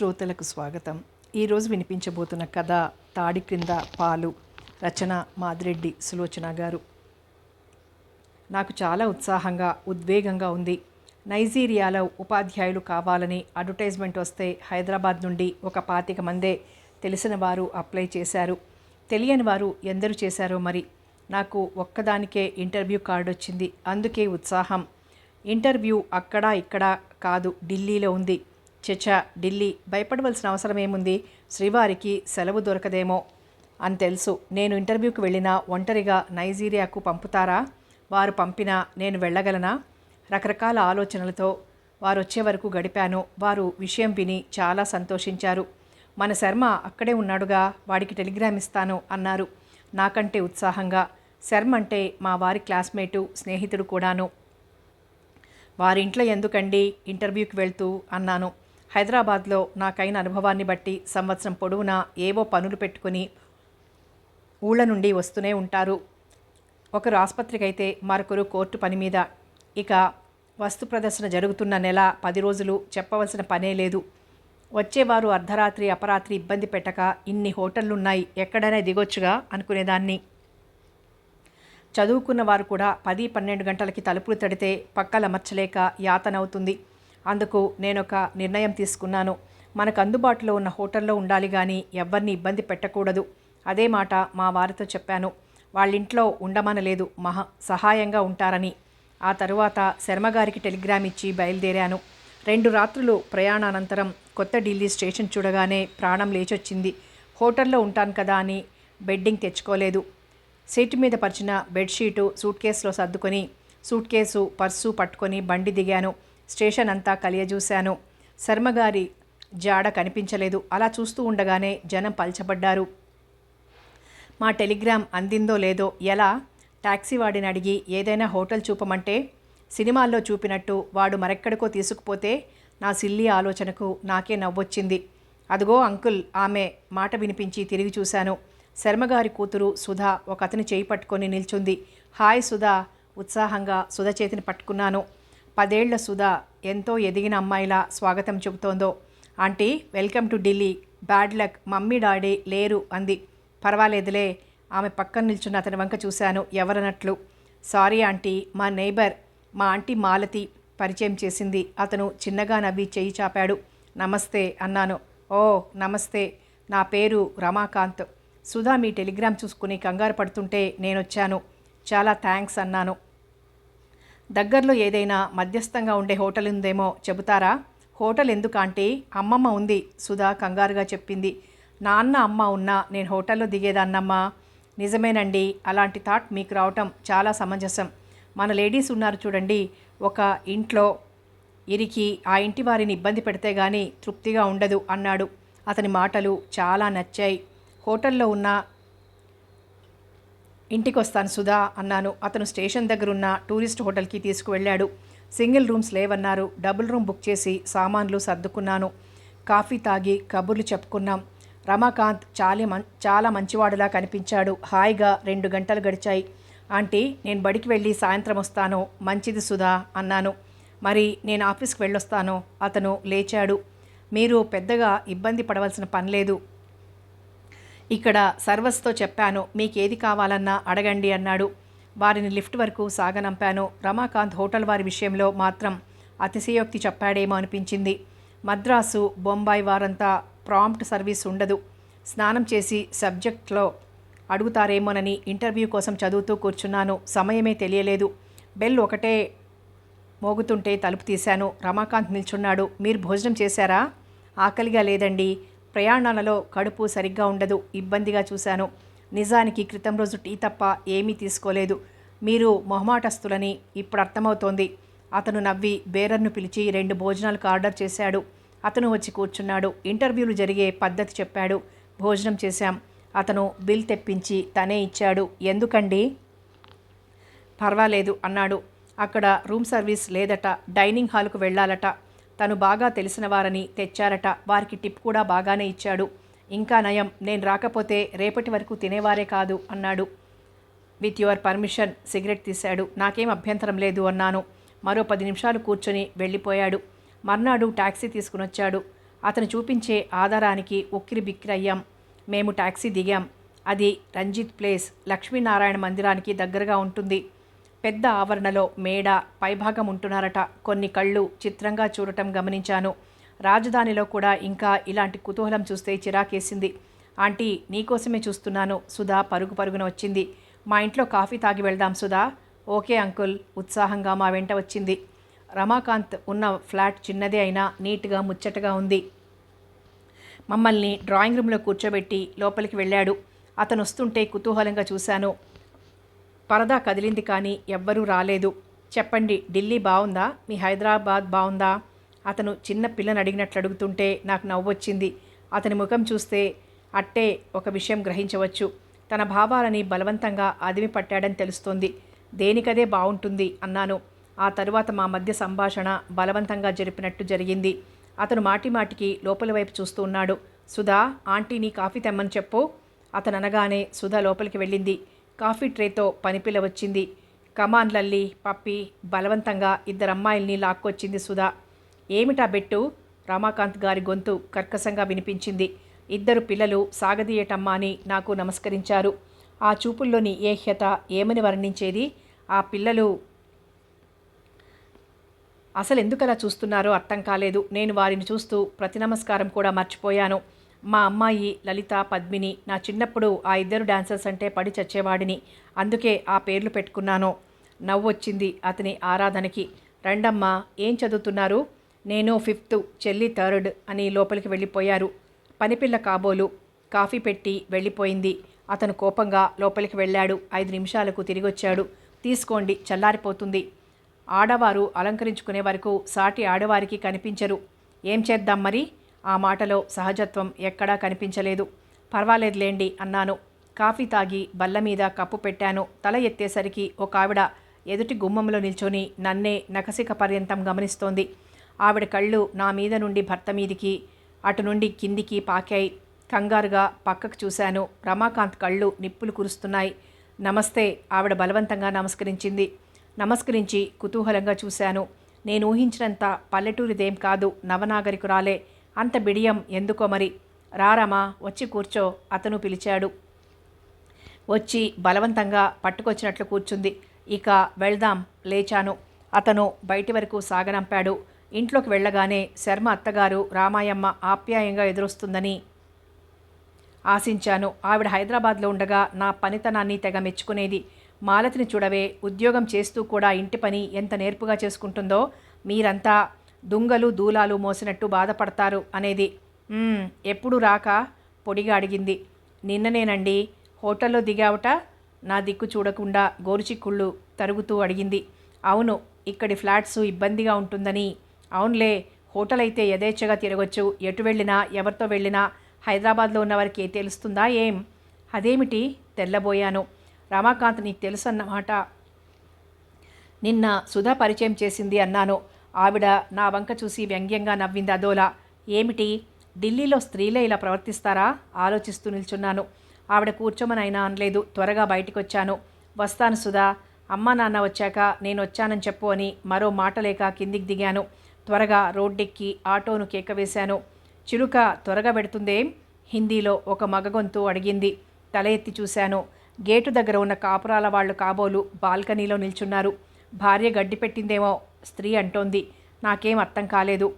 శ్రోతలకు స్వాగతం. ఈరోజు వినిపించబోతున్న కథ తాడి క్రింద పాలు రచన మాదిరెడ్డి సులోచన గారు. నాకు చాలా ఉత్సాహంగా ఉద్వేగంగా ఉంది. నైజీరియాలో ఉపాధ్యాయులు కావాలని అడ్వర్టైజ్మెంట్ వస్తే హైదరాబాద్ నుండి ఒక పాతిక మందే తెలిసిన వారు అప్లై చేశారు. తెలియని వారు ఎందరు చేశారో మరి? నాకు ఒక్కదానికే ఇంటర్వ్యూ కార్డు వచ్చింది. అందుకే ఉత్సాహం. ఇంటర్వ్యూ అక్కడ ఇక్కడ కాదు ఢిల్లీలో ఉంది. చచా ఢిల్లీ. భయపడవలసిన అవసరం ఏముంది? శ్రీవారికి సెలవు దొరకదేమో. అని తెలుసు. నేను ఇంటర్వ్యూకి వెళ్ళినా ఒంటరిగా నైజీరియాకు పంపుతారా? వారు పంపినా నేను వెళ్ళగలనా? రకరకాల ఆలోచనలతో వారు వచ్చే వరకు గడిపాను. వారు విషయం విని చాలా సంతోషించారు. మన శర్మ అక్కడే ఉన్నాడుగా వాడికి టెలిగ్రామ్ ఇస్తాను అన్నారు. నాకంటే ఉత్సాహంగా. శర్మ అంటే మా వారి క్లాస్మేటు స్నేహితుడు కూడాను. వారింట్లో ఎందుకండి ఇంటర్వ్యూకి వెళ్తూ అన్నాను. హైదరాబాద్లో నాకైన అనుభవాన్ని బట్టి సంవత్సరం పొడవునా ఏవో పనులు పెట్టుకుని ఊళ్ళ నుండి వస్తూనే ఉంటారు. ఒకరు ఆసుపత్రికి అయితే మరొకరు కోర్టు పని మీద. ఇక వస్తు ప్రదర్శన జరుగుతున్న నెల పది రోజులు చెప్పవలసిన పనే లేదు. వచ్చేవారు అర్ధరాత్రి అపరాత్రి ఇబ్బంది పెట్టక ఇన్ని హోటళ్ళున్నాయి ఎక్కడైనా దిగొచ్చుగా అనుకునేదాన్ని. చదువుకున్న వారు కూడా పది పన్నెండు గంటలకి తలుపులు తడితే పక్కలమర్చలేక యాతనవుతుంది. అందుకు నేనొక నిర్ణయం తీసుకున్నాను. మనకు అందుబాటులో ఉన్న హోటల్లో ఉండాలి కానీ ఎవరిని ఇబ్బంది పెట్టకూడదు. అదే మాట మా వారితో చెప్పాను. వాళ్ళింట్లో ఉండమనలేదు. మహా సహాయంగా ఉంటారని. ఆ తరువాత శర్మగారికి టెలిగ్రామ్ ఇచ్చి బయలుదేరాను. రెండు రాత్రులు ప్రయాణానంతరం కొత్త ఢిల్లీ స్టేషన్ చూడగానే ప్రాణం లేచొచ్చింది. హోటల్లో ఉంటాను కదా అని బెడ్డింగ్ తెచ్చుకోలేదు. సీటు మీద పరిచిన బెడ్షీటు సూట్ కేసులో సర్దుకొని సూట్ కేసు పర్సు పట్టుకొని బండి దిగాను. స్టేషన్ అంతా కలియజూశాను. శర్మగారి జాడ కనిపించలేదు. అలా చూస్తూ ఉండగానే జనం పల్చబడ్డారు. మా టెలిగ్రామ్ అందిందో లేదో ఎలా? టాక్సీ వాడిని అడిగి ఏదైనా హోటల్ చూపమంటే సినిమాల్లో చూపినట్టు వాడు మరెక్కడికో తీసుకుపోతే నా సిల్లి ఆలోచనకు నాకే నవ్వొచ్చింది. అదిగో అంకుల్ ఆమె మాట వినిపించి తిరిగి చూశాను. శర్మగారి కూతురు సుధా ఒక అతని చేయి పట్టుకొని నిల్చుంది. హాయ్ సుధా ఉత్సాహంగా సుధ చేతిని పట్టుకున్నాను. పదేళ్ళ సుధా ఎంతో ఎదిగిన అమ్మాయిలా స్వాగతం చెబుతోందో. Aunty welcome to Delhi. Bad luck. Mummy daddy లేరు అంది. పర్వాలేదులే. ఆమె పక్కన నిల్చున్న అతని వంక చూశాను ఎవరన్నట్లు సారీ ఆంటీ మా నైబర్ మా ఆంటీ మాలతి పరిచయం చేసింది. అతను చిన్నగా నవ్వి చెయ్యి చాపాడు. నమస్తే అన్నాను. ఓ నమస్తే. నా పేరు రమాకాంత్. సుధా మీ టెలిగ్రామ్ చూసుకుని కంగారు పడుతుంటే నేనొచ్చాను. చాలా థ్యాంక్స్ అన్నాను. దగ్గరలో ఏదైనా మధ్యస్థంగా ఉండే హోటల్ ఉందేమో చెబుతారా? హోటల్ ఎందుకంటే? అమ్మమ్మ ఉంది సుధా కంగారుగా చెప్పింది. నాన్న అమ్మ ఉన్నా నేను హోటల్లో దిగేదాన్నమ్మా. నిజమేనండి అలాంటి థాట్ మీకు రావటం చాలా సమంజసం. మన లేడీస్ ఉన్నారు చూడండి ఒక ఇంట్లో ఇరికి ఆ ఇంటి వారిని ఇబ్బంది పెడితే కానీ తృప్తిగా ఉండదు అన్నాడు. అతని మాటలు చాలా నచ్చాయి. హోటల్లో ఉన్న ఇంటికి వస్తాను సుధా అన్నాను. అతను స్టేషన్ దగ్గర ఉన్న టూరిస్ట్ హోటల్కి తీసుకువెళ్ళాడు. సింగిల్ రూమ్స్ లేవన్నారు. డబుల్ రూమ్ బుక్ చేసి సామాన్లు సర్దుకున్నాను. కాఫీ తాగి కబుర్లు చెప్పుకున్నాం. రమాకాంత్ చాలా మం చాలా మంచివాడులా కనిపించాడు. హాయిగా రెండు గంటలు గడిచాయి. ఆంటీ నేను బడికి వెళ్ళి సాయంత్రం వస్తాను. మంచిది సుధా అన్నాను. మరి నేను ఆఫీస్కి వెళ్ళొస్తాను. అతను లేచాడు. మీరు పెద్దగా ఇబ్బంది పడవలసిన పని లేదు. ఇక్కడ సర్వస్తో చెప్పాను మీకేది కావాలన్నా అడగండి అన్నాడు. వారిని లిఫ్ట్ వరకు సాగనంపాను. రమాకాంత్ హోటల్ వారి విషయంలో మాత్రం అతిశయోక్తి చెప్పాడేమో అనిపించింది. మద్రాసు బొంబాయి వారంతా ప్రాంప్ట్ సర్వీస్ ఉండదు. స్నానం చేసి సబ్జెక్ట్లో అడుగుతారేమోనని ఇంటర్వ్యూ కోసం చదువుతూ కూర్చున్నాను. సమయమే తెలియలేదు. బెల్ ఒకటే మోగుతుంటే తలుపు తీశాను. రమాకాంత్ నిల్చున్నాడు. మీరు భోజనం చేశారా? ఆకలిగా లేదండి. ప్రయాణాలలో కడుపు సరిగ్గా ఉండదు. ఇబ్బందిగా చూశాను. నిజానికి క్రితం రోజు టీ తప్ప ఏమీ తీసుకోలేదు. మీరు మొహమాటస్తులని ఇప్పుడు అర్థమవుతోంది. అతను నవ్వి బేరర్ను పిలిచి రెండు భోజనాలకు ఆర్డర్ చేశాడు. అతను వచ్చి కూర్చున్నాడు. ఇంటర్వ్యూలు జరిగే పద్ధతి చెప్పాడు. భోజనం చేశాం. అతను బిల్ తెప్పించి తనే ఇచ్చాడు. ఎందుకండి? పర్వాలేదు అన్నాడు. అక్కడ రూమ్ సర్వీస్ లేదట. డైనింగ్ హాల్కు వెళ్ళాలట. తను బాగా తెలిసిన వారని తెచ్చారట. వారికి టిప్ కూడా బాగానే ఇచ్చాడు. ఇంకా నయం నేను రాకపోతే రేపటి వరకు తినేవారే కాదు అన్నాడు. విత్ యువర్ పర్మిషన్ సిగరెట్ తీశాడు. నాకేం అభ్యంతరం లేదు అన్నాను. మరో పది నిమిషాలు కూర్చొని వెళ్ళిపోయాడు. మర్నాడు టాక్సీ తీసుకునొచ్చాడు. అతను చూపించే ఆధారానికి ఉక్కిరి బిక్కిరయ్యాం మేము టాక్సీ దిగాం. అది రంజిత్ ప్లేస్. లక్ష్మీనారాయణ మందిరానికి దగ్గరగా ఉంటుంది. పెద్ద ఆవరణలో మేడ పైభాగం ఉంటున్నారట. కొన్ని కళ్ళు చిత్రంగా చూడటం గమనించాను. రాజధానిలో కూడా ఇంకా ఇలాంటి కుతూహలం చూస్తే చిరాకేసింది. ఆంటీ నీకోసమే చూస్తున్నాను. సుధా పరుగు పరుగున వచ్చింది. మా ఇంట్లో కాఫీ తాగి వెళ్దాం సుధా. ఓకే అంకుల్ ఉత్సాహంగా మా వెంట వచ్చింది. రమాకాంత్ ఉన్న ఫ్లాట్ చిన్నదే అయినా నీట్గా ముచ్చటగా ఉంది. మమ్మల్ని డ్రాయింగ్ రూమ్లో కూర్చోబెట్టి లోపలికి వెళ్ళాడు. అతను వస్తుంటే కుతూహలంగా చూశాను. పరదా కదిలింది కానీ ఎవ్వరూ రాలేదు. చెప్పండి ఢిల్లీ బాగుందా మీ హైదరాబాద్ బాగుందా అతను చిన్న పిల్లని అడిగినట్లు అడుగుతుంటే నాకు నవ్వొచ్చింది. అతని ముఖం చూస్తే అట్టే ఒక విషయం గ్రహించవచ్చు. తన భావాలని బలవంతంగా అదిమి పట్టాడని తెలుస్తోంది. దేనికదే బాగుంటుంది అన్నాను. ఆ తరువాత మా మధ్య సంభాషణ బలవంతంగా జరిపినట్టు జరిగింది. అతను మాటిమాటికి లోపలి వైపు చూస్తూ ఉన్నాడు. సుధా ఆంటీ నీ కాఫీ తెమ్మని చెప్పు. అతను అనగానే సుధా లోపలికి వెళ్ళింది. కాఫీ ట్రేతో పనిపిల్ల వచ్చింది కమాన్ లల్లి పప్పి బలవంతంగా ఇద్దరు అమ్మాయిల్ని లాక్కొచ్చింది సుధా. ఏమిటా బెట్టు? రమాకాంత్ గారి గొంతు కర్కశంగా వినిపించింది. ఇద్దరు పిల్లలు సాగదీయటమ్మా అని నాకు నమస్కరించారు. ఆ చూపుల్లోని ఏహ్యత ఏమని వర్ణించేది? ఆ పిల్లలు అసలు ఎందుకలా చూస్తున్నారో అర్థం కాలేదు. నేను వారిని చూస్తూ ప్రతి నమస్కారం కూడా మర్చిపోయాను. మా అమ్మాయి లలిత పద్మిని నా చిన్నప్పుడు ఆ ఇద్దరు డాన్సర్స్ అంటే పడి చచ్చేవాడిని. అందుకే ఆ పేర్లు పెట్టుకున్నాను. నవ్వొచ్చింది అతని ఆరాధనకి. రండమ్మ ఏం చదువుతున్నారు? నేను ఫిఫ్త్ చెల్లి థర్డ్ అని లోపలికి వెళ్ళిపోయారు. పనిపిల్ల కాబోలు. కాఫీ పెట్టి వెళ్ళిపోయింది. అతను కోపంగా లోపలికి వెళ్ళాడు. ఐదు నిమిషాలకు తిరిగొచ్చాడు. తీసుకోండి చల్లారిపోతుంది. ఆడవారు అలంకరించుకునే వరకు సాటి ఆడవారికి కనిపించరు. ఏం చేద్దాం మరి? ఆ మాటలో సహజత్వం ఎక్కడా కనిపించలేదు. పర్వాలేదులేండి అన్నాను. కాఫీ తాగి బల్ల మీద కప్పు పెట్టాను. తల ఎత్తేసరికి ఒక ఆవిడ ఎదుటి గుమ్మంలో నిల్చొని నన్నే నకసిక పర్యంతం గమనిస్తోంది. ఆవిడ కళ్ళు నా మీద నుండి భర్త మీదికి అటు నుండి కిందికి పాకాయి. కంగారుగా పక్కకు చూశాను. రమాకాంత్ కళ్ళు నిప్పులు కురుస్తున్నాయి. నమస్తే ఆవిడ బలవంతంగా నమస్కరించింది. నమస్కరించి కుతూహలంగా చూశాను. నేను ఊహించినంత పల్లెటూరిదేం కాదు నవనాగరికురాలే. అంత బిడియం ఎందుకో మరి? రారమా వచ్చి కూర్చో అతను పిలిచాడు. వచ్చి బలవంతంగా పట్టుకొచ్చినట్లు కూర్చుంది. ఇక వెళ్దాం లేచాను. అతను బయటి వరకు సాగనంపాడు. ఇంట్లోకి వెళ్ళగానే శర్మ అత్తగారు రామాయమ్మ ఆప్యాయంగా ఎదురొస్తుందని ఆశించాను. ఆవిడ హైదరాబాద్లో ఉండగా నా పనితనాన్ని తెగ మెచ్చుకునేది. మాలతిని చూడవే ఉద్యోగం చేస్తూ కూడా ఇంటి పని ఎంత నేర్పుగా చేసుకుంటుందో మీరంతా దుంగలు దూలాలు మోసినట్టు బాధపడతారు అనేది. ఎప్పుడు రాక పొడిగా అడిగింది. నిన్ననేనండి హోటల్లో దిగావట నా దిక్కు చూడకుండా గోరుచిక్కుళ్ళు తరుగుతూ అడిగింది. అవును ఇక్కడి ఫ్లాట్స్ ఇబ్బందిగా ఉంటుందని. అవునులే హోటల్ అయితే యథేచ్ఛగా తిరగొచ్చు. ఎటు వెళ్ళినా ఎవరితో వెళ్ళినా హైదరాబాద్లో ఉన్నవారికి తెలుస్తుందా ఏం? అదేమిటి? తెల్లబోయాను. రమాకాంత్ నీకు తెలుసు అన్నమాట నిన్న సుధా పరిచయం చేసింది అన్నాను. ఆవిడ నా వంక చూసి వ్యంగ్యంగా నవ్వింది అదోలా. ఏమిటి? ఢిల్లీలో స్త్రీలే ఇలా ప్రవర్తిస్తారా? ఆలోచిస్తూ నిల్చున్నాను. ఆవిడ కూర్చోమనైనా అనలేదు. త్వరగా బయటికి వచ్చాను వస్తాను సుధా. అమ్మ నాన్న వచ్చాక నేను వచ్చానని చెప్పు అని మరో మాట లేక కిందికి దిగాను. త్వరగా రోడ్డెక్కి ఆటోను కేక వేశాను త్వరగా పెడుతుందేం? హిందీలో ఒక మగగొంతు అడిగింది. తల ఎత్తి చూశాను. గేటు దగ్గర ఉన్న కాపురాల వాళ్ళు కాబోలు బాల్కనీలో నిల్చున్నారు. భార్య గడ్డి పెట్టిందేమో స్త్రీ అంటోంది. నాకేం అర్థం కాలేదు.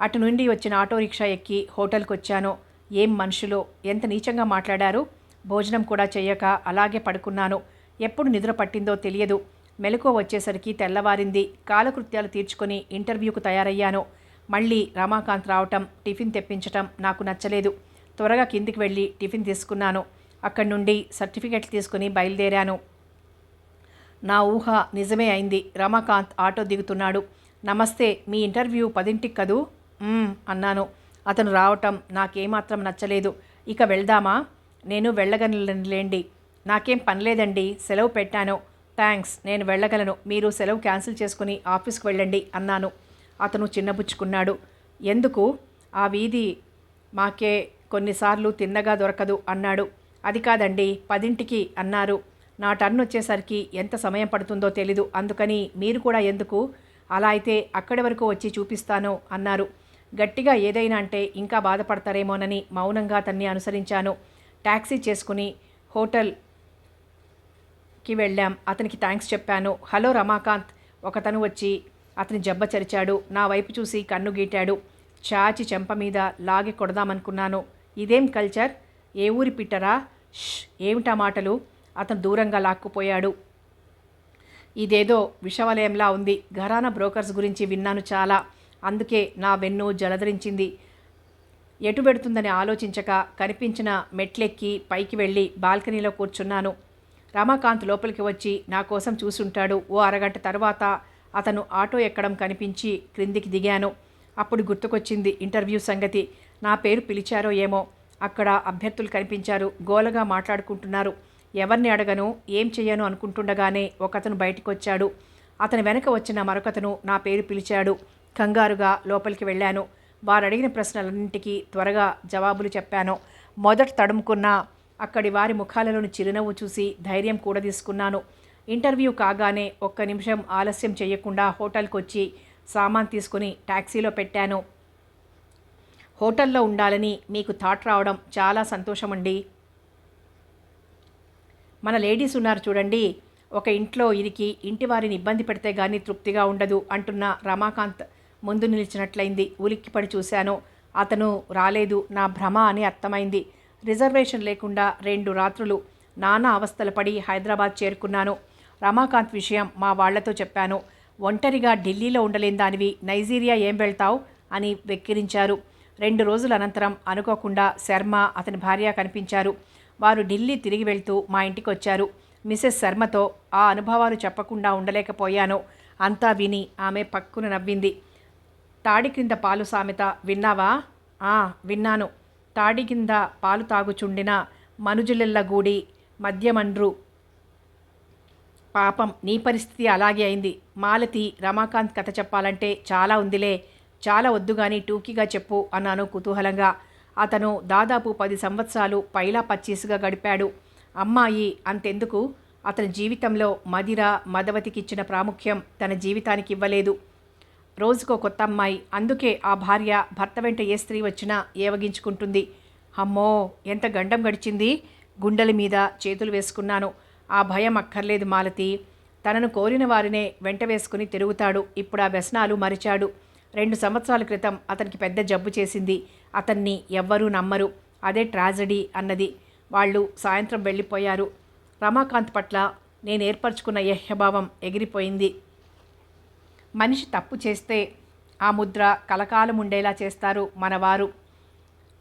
అటు నుండి వచ్చిన ఆటో రిక్షా ఎక్కి హోటల్కి వచ్చాను ఏం మనుషులో? ఎంత నీచంగా మాట్లాడారు? భోజనం కూడా చెయ్యక అలాగే పడుకున్నాను. ఎప్పుడు నిద్ర పట్టిందో తెలియదు. మెలకువ వచ్చేసరికి తెల్లవారింది. కాలకృత్యాలు తీర్చుకొని ఇంటర్వ్యూకు తయారయ్యాను. మళ్ళీ రమాకాంత్ రావటం టిఫిన్ తెప్పించటం నాకు నచ్చలేదు. త్వరగా కిందికి వెళ్ళి టిఫిన్ తీసుకున్నాను. అక్కడి నుండి సర్టిఫికెట్లు తీసుకుని బయలుదేరాను. నా ఊహ నిజమే అయింది. రమాకాంత్ ఆటో దిగుతున్నాడు. నమస్తే మీ ఇంటర్వ్యూ పదింటికి కదూ? అన్నాను. అతను రావటం నాకేమాత్రం నచ్చలేదు. ఇక వెళ్దామా? నేను వెళ్ళగలనులేండి. నాకేం పనిలేదండి. సెలవు పెట్టాను. థ్యాంక్స్ నేను వెళ్ళగలను. మీరు సెలవు క్యాన్సిల్ చేసుకుని ఆఫీస్కి వెళ్ళండి అన్నాను. అతను చిన్నబుచ్చుకున్నాడు. ఎందుకు? ఆ వీధి మాకే కొన్నిసార్లు తిన్నగా దొరకదు అన్నాడు. అది కాదండి పదింటికి అన్నారు. నా టర్న్ వచ్చేసరికి ఎంత సమయం పడుతుందో తెలీదు. అందుకని మీరు కూడా ఎందుకు అలా అయితే అక్కడి వరకు వచ్చి చూపిస్తాను అన్నారు. గట్టిగా ఏదైనా అంటే ఇంకా బాధపడతారేమోనని మౌనంగా అతన్ని అనుసరించాను. ట్యాక్సీ చేసుకుని హోటల్కి వెళ్ళాం. అతనికి థ్యాంక్స్ చెప్పాను. హలో రమాకాంత్. ఒకతను వచ్చి అతని జబ్బ చరిచాడు. నా వైపు చూసి కన్ను గీటాడు. చాచి చెంప మీద లాగి కొడదామనుకున్నాను. ఇదేం కల్చర్? ఏ ఊరి పిట్టరా? ష్! ఏమిటా మాటలు? అతను దూరంగా లాక్కుపోయాడు. ఇదేదో విషవలయంలా ఉంది. ఘరానా బ్రోకర్స్ గురించి విన్నాను చాలా. అందుకే నా వెన్ను జలధరించింది ఎటు పెడుతుందని ఆలోచించక కనిపించిన మెట్లెక్కి పైకి వెళ్ళి బాల్కనీలో కూర్చున్నాను. రమాకాంత్ లోపలికి వచ్చి నా కోసం చూసుంటాడు. ఓ అరగంట తర్వాత అతను ఆటో ఎక్కడం కనిపించి క్రిందికి దిగాను. అప్పుడు గుర్తుకొచ్చింది ఇంటర్వ్యూ సంగతి. నా పేరు పిలిచారో ఏమో. అక్కడ అభ్యర్థులు కనిపించారు. గోలగా మాట్లాడుకుంటున్నారు. ఎవరిని అడగను ఏం చెయ్యను అనుకుంటుండగానే ఒకతను బయటికి వచ్చాడు అతని వెనక వచ్చిన మరొకతను నా పేరు పిలిచాడు. కంగారుగా లోపలికి వెళ్ళాను. వారు అడిగిన ప్రశ్నలన్నింటికీ త్వరగా జవాబులు చెప్పాను. మొదట తడుముకున్న అక్కడి వారి ముఖాలలోని చిరునవ్వు చూసి ధైర్యం కూడా తీసుకున్నాను ఇంటర్వ్యూ కాగానే ఒక్క నిమిషం ఆలస్యం చేయకుండా హోటల్కి వచ్చి సామాన్ తీసుకుని ట్యాక్సీలో పెట్టాను. హోటల్లో ఉండాలని మీకు థాట్ రావడం చాలా సంతోషమండి. మన లేడీస్ ఉన్నారు చూడండి. ఒక ఇంట్లో ఇరికి ఇంటి వారిని ఇబ్బంది పెడితే కానీ తృప్తిగా ఉండదు అంటున్న రమాకాంత్ ముందు నిలిచినట్లయింది. ఉలిక్కిపడి చూశాను. అతను రాలేదు. నా భ్రమ అని అర్థమైంది. రిజర్వేషన్ లేకుండా రెండు రాత్రులు నానా అవస్థలు పడి హైదరాబాద్ చేరుకున్నాను. రమాకాంత్ విషయం మా వాళ్ళతో చెప్పాను. ఒంటరిగా ఢిల్లీలో ఉండలేని దానివి నైజీరియా ఏం వెళ్తావు? అని వెక్కిరించారు. రెండు రోజుల అనంతరం అనుకోకుండా శర్మ అతని భార్య కనిపించారు. వారు ఢిల్లీ తిరిగి వెళ్తూ మా ఇంటికి వచ్చారు మిసెస్ శర్మతో ఆ అనుభవాలు చెప్పకుండా ఉండలేకపోయాను. అంతా విని ఆమె పక్కున నవ్వింది. తాడి క్రింద పాలు సామెత విన్నావా? ఆ విన్నాను. తాడి కింద పాలు తాగుచుండిన మనుజులెల్ల గూడి మద్యమండ్రు. పాపం నీ పరిస్థితి అలాగే అయింది. మాలతి రమాకాంత్ కథ చెప్పాలంటే చాలా ఉందిలే. చాలా వద్దు కానీ టూకీగా చెప్పు అన్నాను కుతూహలంగా. అతను దాదాపు పది సంవత్సరాలు పైలా పచ్చీసుగా గడిపాడు. అమ్మాయి అంతెందుకు? అతని జీవితంలో మదిర మదవతికిచ్చిన ప్రాముఖ్యం తన జీవితానికి ఇవ్వలేదు. రోజుకో కొత్త అమ్మాయి అందుకే ఆ భార్య భర్త వెంట ఏ స్త్రీ వచ్చినా ఏవగించుకుంటుంది. అమ్మో ఎంత గండం గడిచింది? గుండెల మీద చేతులు వేసుకున్నాను. ఆ భయం అక్కర్లేదు మాలతి. తనను కోరిన వారినే వెంట వేసుకుని తిరుగుతాడు. ఇప్పుడు ఆ వ్యసనాలు మరిచాడు. రెండు సంవత్సరాల క్రితం అతనికి పెద్ద జబ్బు చేసింది. అతన్ని ఎవ్వరూ నమ్మరు. అదే ట్రాజడీ అన్నది. వాళ్ళు సాయంత్రం వెళ్ళిపోయారు. రమాకాంత్ పట్ల నేను ఏర్పరచుకున్న యహ్యభావం ఎగిరిపోయింది. మనిషి తప్పు చేస్తే ఆ ముద్ర కలకాలం ఉండేలా చేస్తారు మనవారు.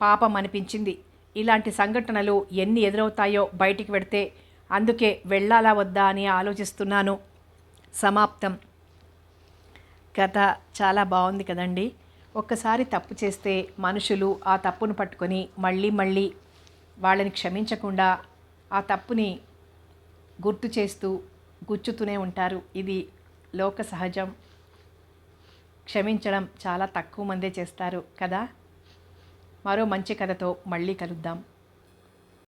పాపం అనిపించింది. ఇలాంటి సంఘటనలు ఎన్ని ఎదురవుతాయో బయటికి పెడితే అందుకే వెళ్ళాలా వద్దా అని ఆలోచిస్తున్నాను. సమాప్తం. కథ చాలా బాగుంది కదండి. ఒక్కసారి తప్పు చేస్తే మనుషులు ఆ తప్పును పట్టుకొని మళ్ళీ మళ్ళీ వాళ్ళని క్షమించకుండా ఆ తప్పుని గుర్తు చేస్తూ గుచ్చుతూనే ఉంటారు. ఇది లోక సహజం. క్షమించడం చాలా తక్కువ మందే చేస్తారు కదా. మరో మంచి కథతో మళ్ళీ కలుద్దాం.